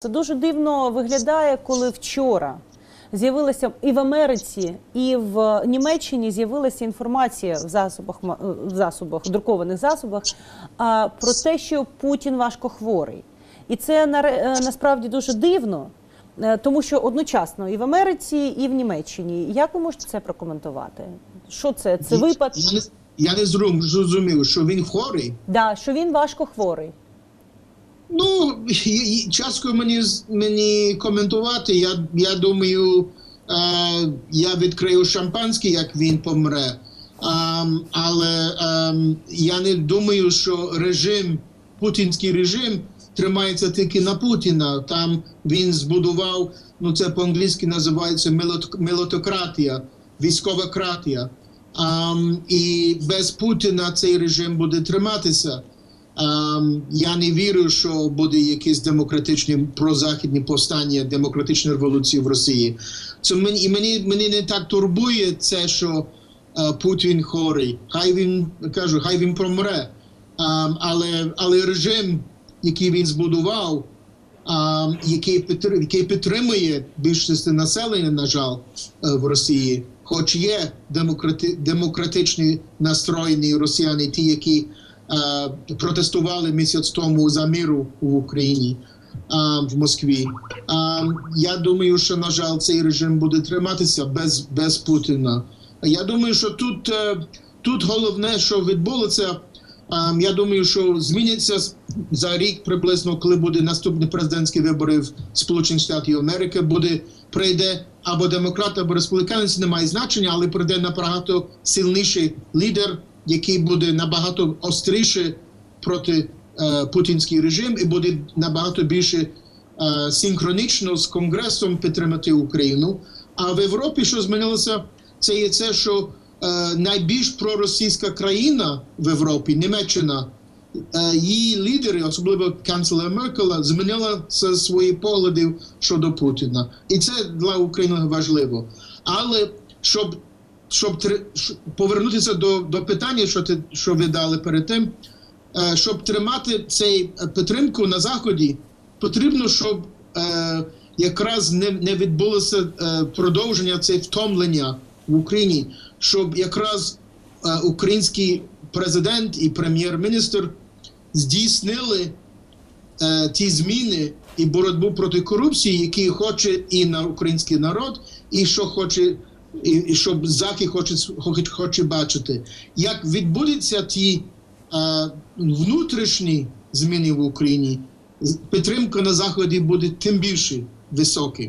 Це дуже дивно виглядає, коли вчора з'явилася і в Америці, і в Німеччині з'явилася інформація в засобах ма- в засобах, в друкованих засобах про те, що Путін важко хворий. І це е, насправді дуже дивно, е, тому що одночасно і в Америці, і в Німеччині. Як ви можете це прокоментувати? Що це? Це випад, Я не, я не зру- зрозумів, що він хворий. да, що він важко хворий. Ну, і- і часто мені, мені коментувати. Я, я думаю, е, я відкрию шампанське, як він помре. Ем, але ем, я не думаю, що режим, путінський режим тримається тільки на Путіна. Там він збудував, ну це по-англійськи називається милотократія, військовократія. Ем, і без Путіна цей режим буде триматися. Ем, я не вірю, що буде якісь демократичні прозахідні повстання, демократична революція в Росії. Це мені і мені, мені не так турбує це, що е, Путін хворий. Хай він кажу, хай він помре. Ем, але, але режим, який він збудував, ем, який, який підтримує більшість населення, на жаль, е, в Росії, хоч є демократи, демократичні настроєні росіяни, ті, які протестували місяць тому за миру в Україні е, в Москві. Е, я думаю, що на жаль, цей режим буде триматися без, без Путіна. Я думаю, що тут, е, тут головне, що відбулося. е, Я думаю, що зміняться з- за рік приблизно, коли буде наступні президентські вибори в Сполучених Штатів Америки, буде прийде або демократ, або республіканець, немає значення, але прийде набагато сильніший лідер, який буде набагато остріше проти е, путінський режим і буде набагато більше е, синхронічно з Конгресом підтримати Україну. А в Європі, що змінилося, це є це, що е, найбільш проросійська країна в Європі, Німеччина, е, її лідери, особливо канцлер Меркела, змінила свої погляди щодо Путіна. І це для України важливо. Але щоб, щоб повернутися до, до питання, що ти що ви дали перед тим, е, щоб тримати цей е, підтримку на заході, потрібно, щоб е, якраз не, не відбулося е, продовження це втомлення в Україні, щоб якраз е, український президент і прем'єр-міністр здійснили е, ті зміни і боротьбу проти корупції, які хоче і на український народ, і що хоче, і, і щоб захід хоче, хоче, бачити. Як відбудуться ті а, внутрішні зміни в Україні, підтримка на заході буде тим більше висока.